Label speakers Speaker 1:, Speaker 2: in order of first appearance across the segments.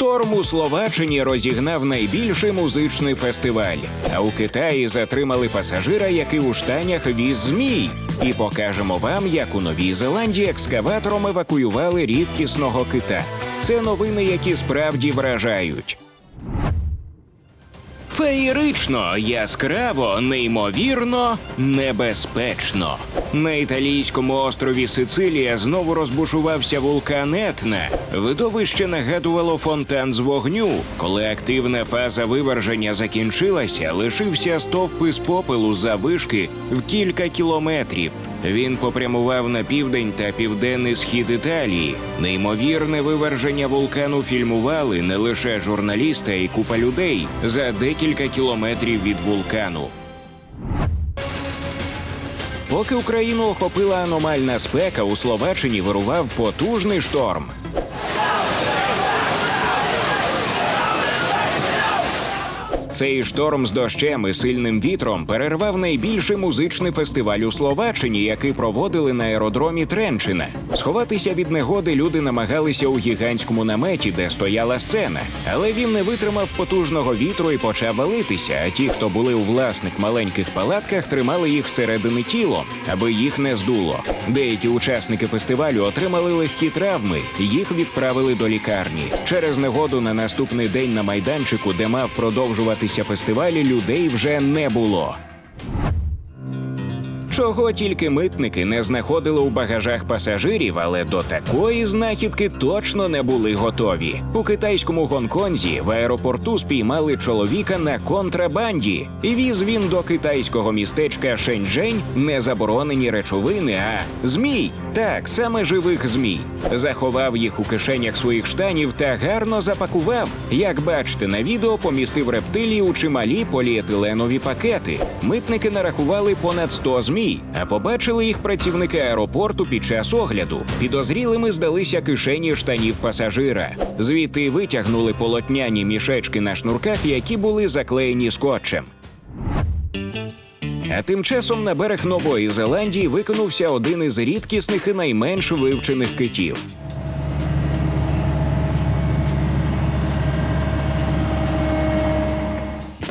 Speaker 1: Шторм у Словаччині розігнав найбільший музичний фестиваль. А у Китаї затримали пасажира, який у штанях віз змій. І покажемо вам, як у Новій Зеландії екскаватором евакуювали рідкісного кита. Це новини, які справді вражають. Феєрично, яскраво, неймовірно, небезпечно. На італійському острові Сицилія знову розбушувався вулкан Етна. Видовище нагадувало фонтан з вогню. Коли активна фаза виверження закінчилася, лишився стовп із попелу завишки в кілька кілометрів. Він попрямував на південь та південний схід Італії. Неймовірне виверження вулкану фільмували не лише журналісти, а й купа людей за декілька кілометрів від вулкану. Поки Україну охопила аномальна спека, у Словаччині вирував потужний шторм. Цей шторм з дощем і сильним вітром перервав найбільший музичний фестиваль у Словаччині, який проводили на аеродромі Тренчина. Сховатися від негоди люди намагалися у гігантському наметі, де стояла сцена, але він не витримав потужного вітру і почав валитися. А ті, хто були у власних маленьких палатках, тримали їх зсередини тілом, аби їх не здуло. Деякі учасники фестивалю отримали легкі травми, їх відправили до лікарні. Через негоду на наступний день на майданчику, де мав продовжуватися фестивалі людей вже не було. Чого тільки митники не знаходили у багажах пасажирів, але до такої знахідки точно не були готові. У китайському Гонконзі в аеропорту спіймали чоловіка на контрабанді, і віз він до китайського містечка Шеньчжень не заборонені речовини, а змій. Так, саме живих змій. Заховав їх у кишенях своїх штанів та гарно запакував. Як бачите на відео, помістив рептилії у чималі поліетиленові пакети. Митники нарахували понад 100 змій, а побачили їх працівники аеропорту під час огляду. Підозрілими здалися кишені штанів пасажира. Звідти витягнули полотняні мішечки на шнурках, які були заклеєні скотчем. А тим часом на берег Нової Зеландії виконувся один із рідкісних і найменш вивчених китів.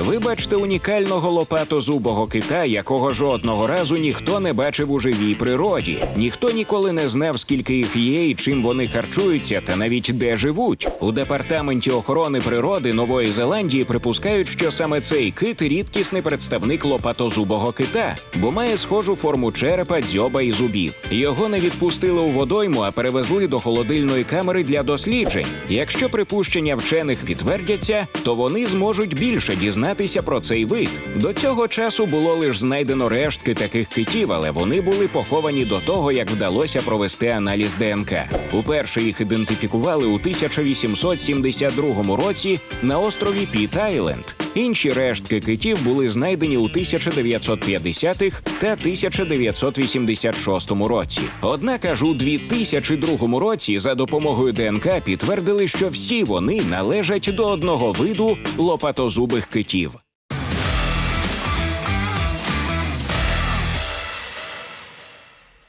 Speaker 1: Ви бачите унікального лопатозубого кита, якого жодного разу ніхто не бачив у живій природі. Ніхто ніколи не знав, скільки їх є і чим вони харчуються, та навіть де живуть. У департаменті охорони природи Нової Зеландії припускають, що саме цей кит рідкісний представник лопатозубого кита, бо має схожу форму черепа, дзьоба і зубів. Його не відпустили у водойму, а перевезли до холодильної камери для досліджень. Якщо припущення вчених підтвердяться, то вони зможуть більше дізнатися про цей вид. До цього часу було лише знайдено рештки таких китів, але вони були поховані до того, як вдалося провести аналіз ДНК. Уперше їх ідентифікували у 1872 році на острові Піт Айленд. Інші рештки китів були знайдені у 1950-х та 1986 році. Однак аж у 2002 році за допомогою ДНК підтвердили, що всі вони належать до одного виду лопатозубих китів.